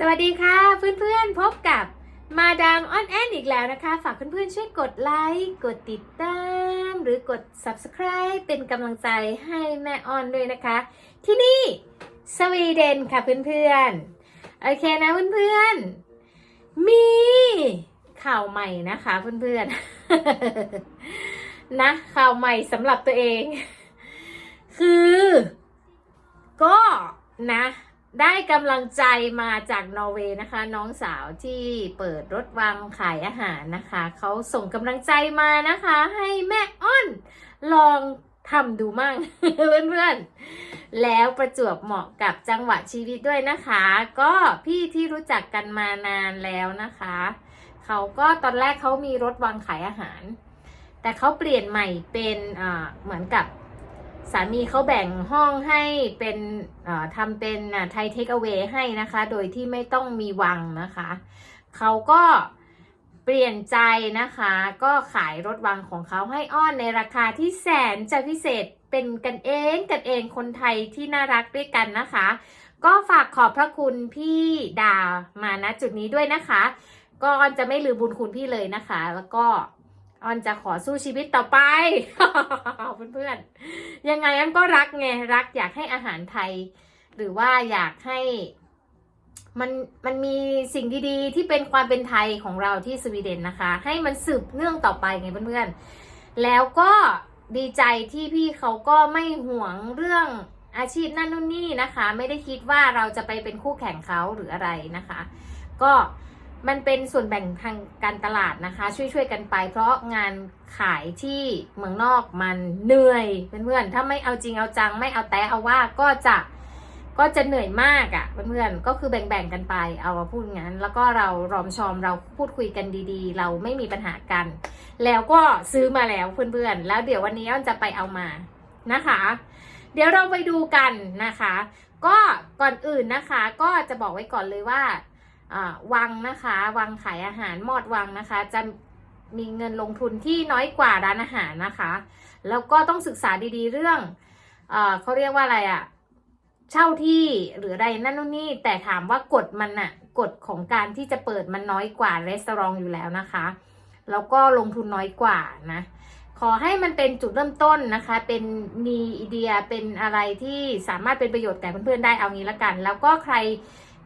สวัสดีค่ะเพื่อนๆพบกับมาดามออนแอนอีกแล้วนะคะ ฝากเพื่อนๆช่วยกดไลค์กดติดตาม หรือกด subscribe เป็นกำลังใจให้แม่ออนด้วยนะคะ ที่นี่สวีเดนค่ะเพื่อนๆโอเคนะเพื่อนๆ มีข่าวใหม่นะคะเพื่อนๆ นะข่าวใหม่สำหรับตัวเอง คือ ก็นะ ได้กำลังใจมาจากนอร์เวย์นะคะ น้องสาวที่เปิดรถวางขายอาหารนะคะ เขาส่งกำลังใจมานะคะ ให้แม่อ้อนลองทำดูมั่งเพื่อนๆ แล้วประจวบเหมาะกับจังหวะชีวิตด้วยนะคะ ก็พี่ที่รู้จักกันมานานแล้วนะคะ เขาก็ตอนแรกเขามีรถวางขายอาหาร แต่เขาเปลี่ยนใหม่เป็นอ่าเหมือนกับ สามีเขาแบ่งห้องให้เป็นทำเป็นไทยเทคเอา a y ให้นะคะ โดยที่ไม่ต้องมีวังนะคะ เขาก็เปลี่ยนใจนะคะ ก็ขายรถวังของเขาให้อ้อนในราคาที่แสนจะพิเศษเป็นกันเองกันเองคนไทยที่น่ารักด้วยกันนะคะ ก็ฝากขอบพระคุณพี่ดามาณจุดนี้ด้วยนะคะก็ออนจะไม่ลืมบุญคุณพี่เลยนะคะ แล้วก็ ออนจะขอสู้ชีวิตต่อไปเพื่อนๆยังไงอันก็รักไงรักอยากให้อาหารไทย หรือว่าอยากให้ มันมันมีสิ่งดีๆ ที่เป็นความเป็นไทยของเราที่สวีเดนนะคะ ให้มันสืบเนื่องต่อไปไงเพื่อนๆแล้วก็ดีใจที่พี่เขาก็ไม่ห่วงเรื่องอาชีพนั่นนู่นนี่นะคะ ไม่ได้คิดว่าเราจะไปเป็นคู่แข่งเขาหรืออะไรนะคะ ก็ มันเป็นส่วนแบ่งทางการตลาดนะคะ ช่วยๆกันไป เพราะงานขายที่เมืองนอกมันเหนื่อยเพื่อนๆถ้าไม่เอาจริงเอาจังไม่เอาแต่เอาว่าก็จะก็จะเหนื่อยมากอะ่ะเพื่อนๆก็คือแบ่งๆกันไป เอามาพูดงั้น แล้วก็เรารอมชอมเราพูดคุยกันดีๆ เราไม่มีปัญหากัน แล้วก็ซื้อมาแล้วเพื่อนๆแล้วเดี๋ยววันนี้อ้อนจะไปเอามานะคะ เดี๋ยวเราไปดูกันนะคะ ก็ก่อนอื่นนะคะ ก็จะบอกไว้ก่อนเลยว่าอ่า วังนะคะวังขายอาหารมอดวังนะคะ จะมีเงินลงทุนที่น้อยกว่าร้านอาหารนะคะ แล้วก็ต้องศึกษาดีๆเรื่องเอเขาเรียกว่าอะไรอะเช่าที่หรืออะไรนั่นนู่นนี่แต่ถามว่ากฎมันอะกฎของการที่จะเปิดมันน้อยกว่ารีสอร์ทอยู่แล้วนะคะ แล้วก็ลงทุนน้อยกว่านะขอให้มันเป็นจุดเริ่มต้นนะคะ เป็นมีไอเดียเป็นอะไรที่สามารถเป็นประโยชน์แก่เพื่อนๆได้เอางี้ละกัน แล้วก็ใคร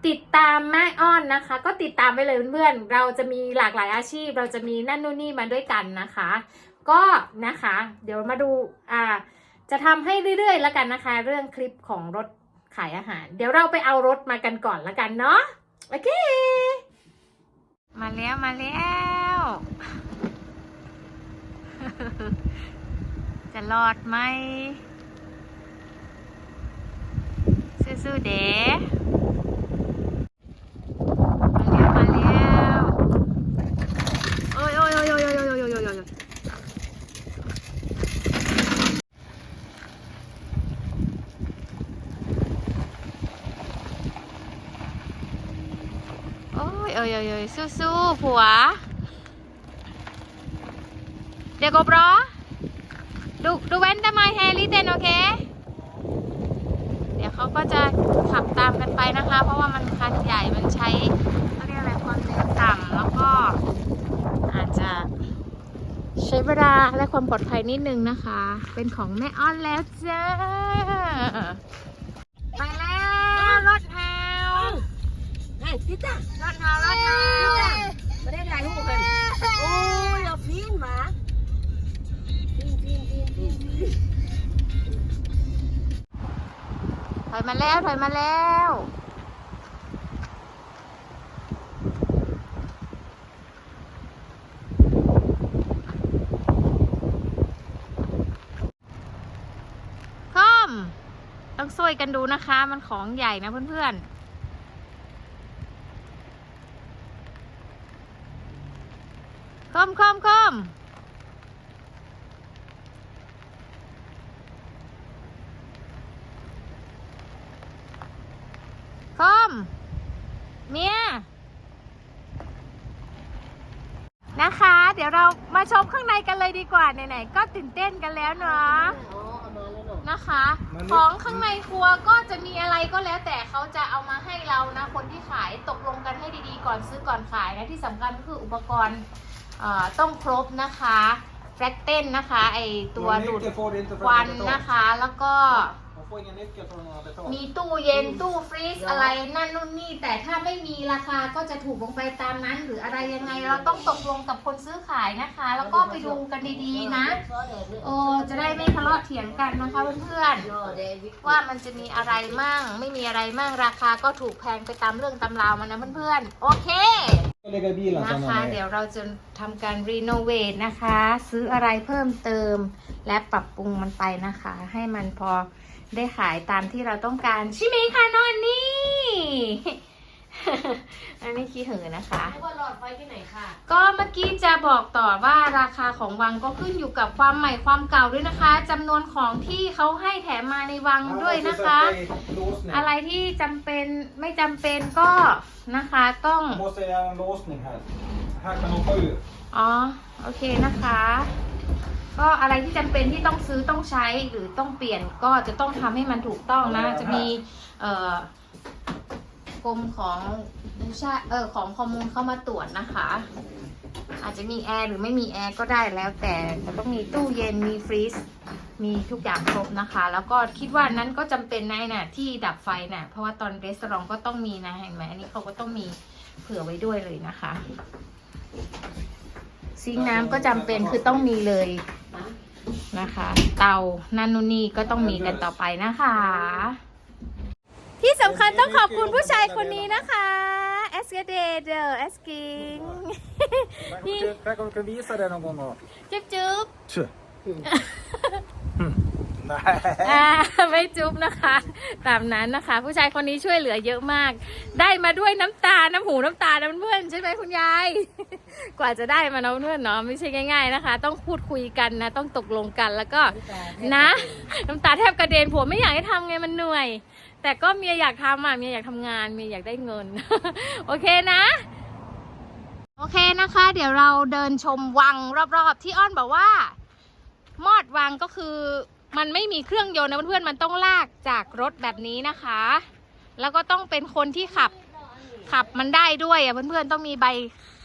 ติดตามแม่อ้อนนะคะ ก็ติดตามไปเลยเพื่อนๆเราจะมีหลากหลายอาชีพ เราจะมีนั่นนู่นนี่มาด้วยกันนะคะ ก็นะคะ เดี๋ยวมาดูอ่าจะทำให้เรื่อยๆแล้วกันนะคะ เรื่องคลิปของรถขายอาหาร เดี๋ยวเราไปเอารถมากันก่อนแล้วกันเนาะโอเค มาแล้วมาแล้ว จะรอดไหมสู้ๆเด้ อ้ยอ้ยโอ้ยโอ้ยสู้ๆผัว เดี๋ยวก็บรอดูดูเว้นต่ไมแฮร์รี่เต้นโอเค เดี๋ยวเขาก็จะขับตามกันไปนะคะ เพราะว่ามันคันใหญ่มันใช้เขาเรียกอะไรความเร็วต่ำแล้วก็อาจจะใช้เวลาและความปลอดภัยนิดนึงนะคะ เป็นของแม่อ้อนแล้วจ้า ถอยมาแล้ว ถอยมาแล้ว คอม ต้องช่วยกันดูนะคะ มันของใหญ่นะเพื่อนๆคอมคอมคอม มเมียนะคะ เดี๋ยวเรามาชมข้างในกันเลยดีกว่าไหนๆก็ตื่นเต้นกันแล้วเนาะอ๋อเอามาแล้วเนาะนะคะมันไม่ของข้างในครัวก็จะมีอะไรก็แล้วแต่เขาจะเอามาให้เรานะ คนที่ขายตกลก่อนซื้อก่อนขายนะที่สำคัญก็คืออุปกรณ์เอ่อต้องครบนะคะแฟลกเต้นนะคะไอตัวดูด Nyckel får du inte ค för วัน att betala. นะคะ แล้วก็ Man får ingen nyckel förrän man har betalat. มีตู้เย็นตู้ฟรีซอะไรนั่นนู่นนี่แต่ถ้าไม่มีราคาก็จะถูกลงไปตามนั้น หรืออะไรยังไงเราต้องตกลงกับคนซื้อขายนะคะ แล้วก็ไปดูกันดีๆนะโอ้จะได้ไม่ทะเลาะเถียงกันนะคะเพื่อนๆว่ามันจะมีอะไรมั่ง ไม่มีอะไรมั่งราคาก็ถูกแพงไปตามเรื่องตำราวมันนะเพื่อนๆโอเค Jag lägger i bilen นะ sen คะ när ni เดี๋ยวเราจะทำการรีโนเวทนะคะ ซื้ออะไรเพิ่มเติม และปรับปรุงมันไปนะคะ ให้มันพอ ได้ขายตามที่เราต้องการใช่ไหมคะนอนนี่ อันนี้ขี้หือนะคะ ว่าหลอดไฟที่ไหนค่ะ ก็เมื่อกี้จะบอกต่อว่าราคาของวังก็ขึ้นอยู่กับความใหม่ความเก่าด้วยนะคะจำนวนของที่เขาให้แถมมาในวัง Ja, ด้วย måste นะคะ sätta i låsning. อะไรที่จำเป็นไม่จำเป็นก็นะคะต้อง Jag måste göra en låsning här. Här kan hoppa ur. อ๋อ โอเคนะคะ ก็อะไรที่จำเป็นที่ต้องซื้อต้องใช้หรือต้องเปลี่ยนก็จะต้องทำให้มันถูกต้องนะจะมีเอ่อกรมของชาเออของคอมมูนเข้ามาตรวจนะคะ อาจจะมีแอร์หรือไม่มีแอร์ก็ได้แล้วแต่แต่ต้องมีตู้เย็นมีฟรีซมีทุกอย่างครบนะคะ แล้วก็คิดว่านั้นก็จำเป็นในะน่ะที่ดับไฟน่ะเพราะว่าตอนเรสตอรองก็ต้องมีนะเห็นไหมอันนี้เขาก็ต้องมีเผื่อไว้ด้วยเลยนะคะ ซิงค์น้ำก็จำเป็นคือต้องมีเลยนะคะ เตานันนุนนี่ก็ต้องมีกันต่อไปนะคะ ที่สำคัญต้องขอบคุณผู้ชายคนนี้นะคะเอสเกเดเดอร์เอสกิง Tänk om du kan visa det någon gång då. จุ๊บจุ๊บ Tjö. Nej. อ่าไม่จุ๊บนะคะ ตามนั้นนะคะ ผู้ชายคนนี้ช่วยเหลือเยอะมาก ได้มาด้วยน้ำตา น้ำหูน้ำตานะเพื่อนใช่ไหมคุณยาย กว่าจะได้มานะเพื่อนเนาะไม่ใช่ง่าย ๆนะคะ ต้องพูดคุยกันนะ ต้องตกลงกันแล้วก็นะ น้ำตาแทบกระเด็นผัวไม่อยากให้ทำไงมันเหนื่อย แต่ก็เมียอยากทำอะเมียอยากทำงานเมียอยากได้เงิน โอเคนะ โอเคนะคะ เดี๋ยวเราเดินชมวังรอบๆ ที่อ้อนบอกว่ามอดวังก็คือ มันไม่มีเครื่องยนต์นะเพื่อนๆมันต้องลากจากรถแบบนี้นะคะ แล้วก็ต้องเป็นคนที่ขับขับมันได้ด้วยอะเพื่อนๆต้องมีใบ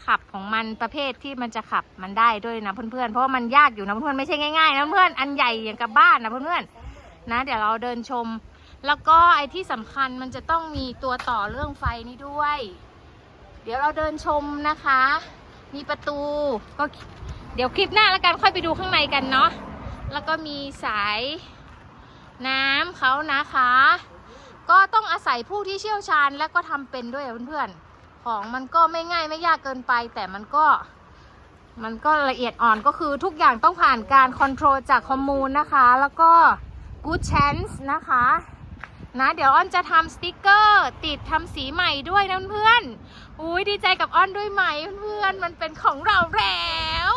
ขับของมันประเภทที่มันจะขับมันได้ด้วยนะเพื่อนๆเพราะว่ามันยากอยู่นะเพื่อนๆไม่ใช่ง่ายๆนะเพื่อนอันใหญ่อย่างกับบ้านนะเพื่อนๆนะ เดี๋ยวเราเดินชม แล้วก็ไอ้ที่สำคัญมันจะต้องมีตัวต่อเรื่องไฟนี้ด้วย เดี๋ยวเราเดินชมนะคะ มีประตูก็เดี๋ยวคลิปหน้าแล้วกันค่อยไปดูข้างในกันเนาะ แล้วก็มีสายน้ำเขานะคะ ก็ต้องอาศัยผู้ที่เชี่ยวชาญและก็ทำเป็นด้วยเพื่อนๆ ของมันก็ไม่ง่ายไม่ยากเกินไป แต่มันก็มันก็ละเอียดอ่อนก็คือทุกอย่างต้องผ่านการคอนโทรลจากคอมมูนนะคะ แล้วก็ good chance นะคะนะเดี๋ยวอ้อนจะทำสติกเกอร์ติดทำสีใหม่ด้วยนะเพื่อนอุ้ยดีใจกับอ้อนด้วยไหมเพื่อนมันเป็นของเราแล้ว